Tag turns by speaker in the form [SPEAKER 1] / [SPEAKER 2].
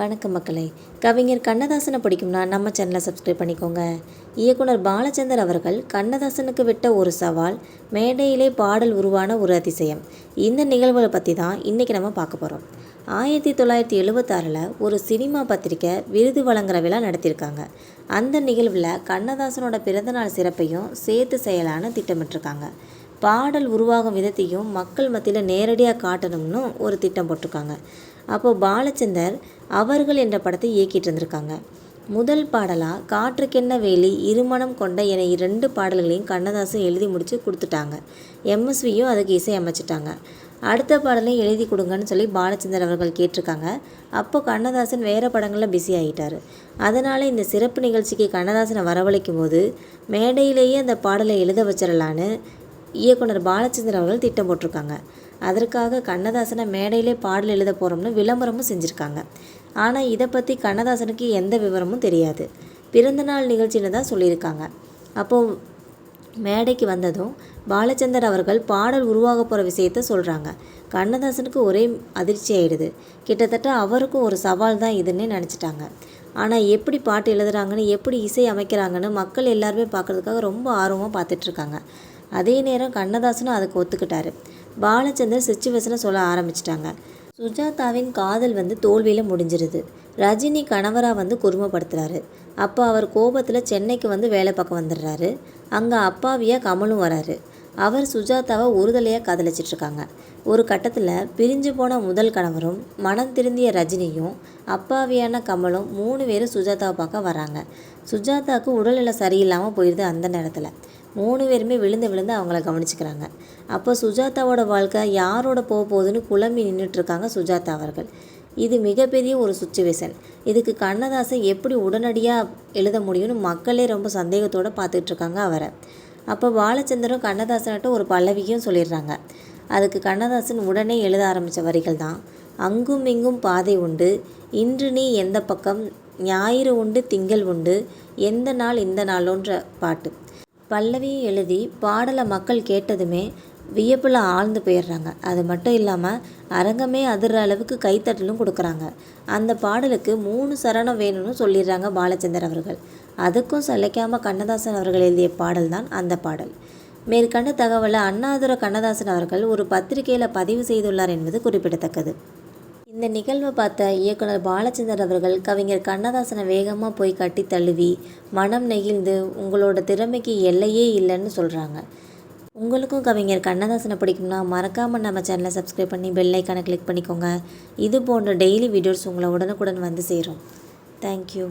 [SPEAKER 1] வணக்கம் மக்களை. கவிஞர் கண்ணதாசனை பிடிக்கும்னா நம்ம சேனலை சப்ஸ்கிரைப் பண்ணிக்கோங்க. இயக்குனர் பாலச்சந்தர் அவர்கள் கண்ணதாசனுக்கு விட்ட ஒரு சவால் மேடையிலே பாடல் உருவான ஒரு அதிசயம். இந்த நிகழ்வுகளை பற்றி தான் இன்றைக்கி நம்ம பார்க்க போகிறோம் ஆயிரத்தி தொள்ளாயிரத்தி எழுபத்தாறில் ஒரு சினிமா பத்திரிக்கை விருது வழங்குற விழா நடத்தியிருக்காங்க. அந்த நிகழ்வில் கண்ணதாசனோட பிறந்தநாள் சிறப்பையும் சேர்த்து செயலான திட்டமிட்டிருக்காங்க. பாடல் உருவாகும் விதத்தையும் மக்கள் மத்தியில் நேரடியாக காட்டணும்னு ஒரு திட்டம் போட்டிருக்காங்க. அப்போது பாலச்சந்தர் அவர்கள் என்ற படத்தை இயக்கிட்டு இருந்திருக்காங்க. முதல் பாடலாக காற்றுக்கென்ன வேலி இருமணம் கொண்ட என இரண்டு பாடல்களையும் கண்ணதாசன் எழுதி முடித்து கொடுத்துட்டாங்க. எம்எஸ்வியும் அதுக்கு இசை அமைச்சிட்டாங்க. அடுத்த பாடலையும் எழுதி கொடுங்கன்னு சொல்லி பாலச்சந்தர் அவர்கள் கேட்டிருக்காங்க. அப்போ கண்ணதாசன் வேறு படங்களில் பிஸி ஆகிட்டார் அதனால் இந்த சிறப்பு நிகழ்ச்சிக்கு கண்ணதாசனை வரவழைக்கும் போது மேடையிலேயே அந்த பாடலை எழுத வச்சிடலான்னு இயக்குனர் பாலச்சந்தர் அவர்கள் திட்டம் போட்டிருக்காங்க. அதற்காக கண்ணதாசனை மேடையிலே பாடல் எழுத போகிறோம்னு விளம்பரமும் செஞ்சுருக்காங்க. ஆனால் இதை பற்றி கண்ணதாசனுக்கு எந்த விவரமும் தெரியாது. பிறந்தநாள் நிகழ்ச்சின்னு தான் சொல்லியிருக்காங்க. அப்போது மேடைக்கு வந்ததும் பாலச்சந்தர் அவர்கள் பாடல் உருவாக போகிற விஷயத்த சொல்கிறாங்க கண்ணதாசனுக்கு ஒரே அதிர்ச்சி ஆயிடுது. கிட்டத்தட்ட அவருக்கும் ஒரு சவால் தான் இதுன்னே நினச்சிட்டாங்க. ஆனால் எப்படி பாட்டு எழுதுறாங்கன்னு எப்படி இசை அமைக்கிறாங்கன்னு மக்கள் எல்லாருமே பார்க்குறதுக்காக ரொம்ப ஆர்வமாக பார்த்துட்ருக்காங்க அதே நேரம் கண்ணதாசனும் அதுக்கு ஒத்துக்கிட்டாரு. பாலச்சந்தர் சுச்சுவேஷனை சொல்ல ஆரம்பிச்சிட்டாங்க. சுஜாதாவின் காதல் வந்து தோல்வியில் முடிஞ்சிருது. ரஜினி கணவராக வந்து குடும்பப்படுத்துகிறாரு அப்போ அவர் கோபத்தில் சென்னைக்கு வந்து வேலை பார்க்க வந்துடுறாரு. அங்கே அப்பாவியாக கமலும் வராரு. அவர் சுஜாதாவை ஒருதலையாக காதலிச்சிட்ருக்காங்க. ஒரு கட்டத்தில் பிரிஞ்சு போன முதல் கணவரும் மனம் திருந்திய ரஜினியும் அப்பாவியான கமலும் மூணு பேரும் சுஜாதாவை பார்க்க வராங்க. சுஜாதாவுக்கு உடல்நிலை சரியில்லாமல் போயிடுது அந்த நேரத்தில். மூணு பேருமே விழுந்து விழுந்து அவங்கள கவனிச்சுக்கிறாங்க. அப்போ சுஜாதாவோட வாழ்க்கை யாரோட போக போகுதுன்னு குழம்பி நின்றுட்டுருக்காங்க சுஜாதா அவர்கள். இது மிகப்பெரிய ஒரு சுச்சுவேஷன். இதுக்கு கண்ணதாசன் எப்படி உடனடியாக எழுத முடியும்னு மக்களே ரொம்ப சந்தேகத்தோடு பார்த்துட்ருக்காங்க அவரை. அப்போ பாலச்சந்திரன் கண்ணதாசன்கிட்ட ஒரு பல்லவியும் சொல்லிடுறாங்க. அதுக்கு கண்ணதாசன் உடனே எழுத ஆரம்பித்த வரிகள் தான் அங்கும் இங்கும் பாதை உண்டு இன்று நீ எந்த பக்கம் ஞாயிறு உண்டு திங்கள் உண்டு எந்த நாள் இந்த நாளோன்ற பாட்டு. பல்லவி எழுதி பாடலை மக்கள் கேட்டதுமே வியப்பில் ஆழ்ந்து போயிடுறாங்க. அது மட்டும் இல்லாமல் அரங்கமே அதிர்ற அளவுக்கு கைத்தட்டலும் கொடுக்குறாங்க. அந்த பாடலுக்கு மூணு சரணம் வேணும்னு சொல்லிடுறாங்க பாலச்சந்தர் அவர்கள். அதுக்கும் சலைக்காமல் கண்ணதாசன் அவர்கள் எழுதிய பாடல் தான் அந்த பாடல். மேற்கண்ட தகவலை அண்ணாதுர கண்ணதாசன் அவர்கள் ஒரு பத்திரிகையில் பதிவு செய்துள்ளார் என்பது குறிப்பிடத்தக்கது. இந்த நிகழ்வை பார்த்த இயக்குனர் பாலச்சந்தர் அவர்கள் கவிஞர் கண்ணதாசனை வேகமாக போய் கட்டி தழுவி மனம் நெகிழ்ந்து உங்களோட திறமைக்கு எல்லையே இல்லைன்னு சொல்கிறாங்க உங்களுக்கும் கவிஞர் கண்ணதாசனை பிடிக்கும்னா மறக்காமல் நம்ம சேனலை சப்ஸ்கிரைப் பண்ணி பெல் ஐக்கானை கிளிக் பண்ணிக்கோங்க. இது போன்ற டெய்லி வீடியோஸ் உங்களை உடனுக்குடன் வந்து சேரும். தேங்க்யூ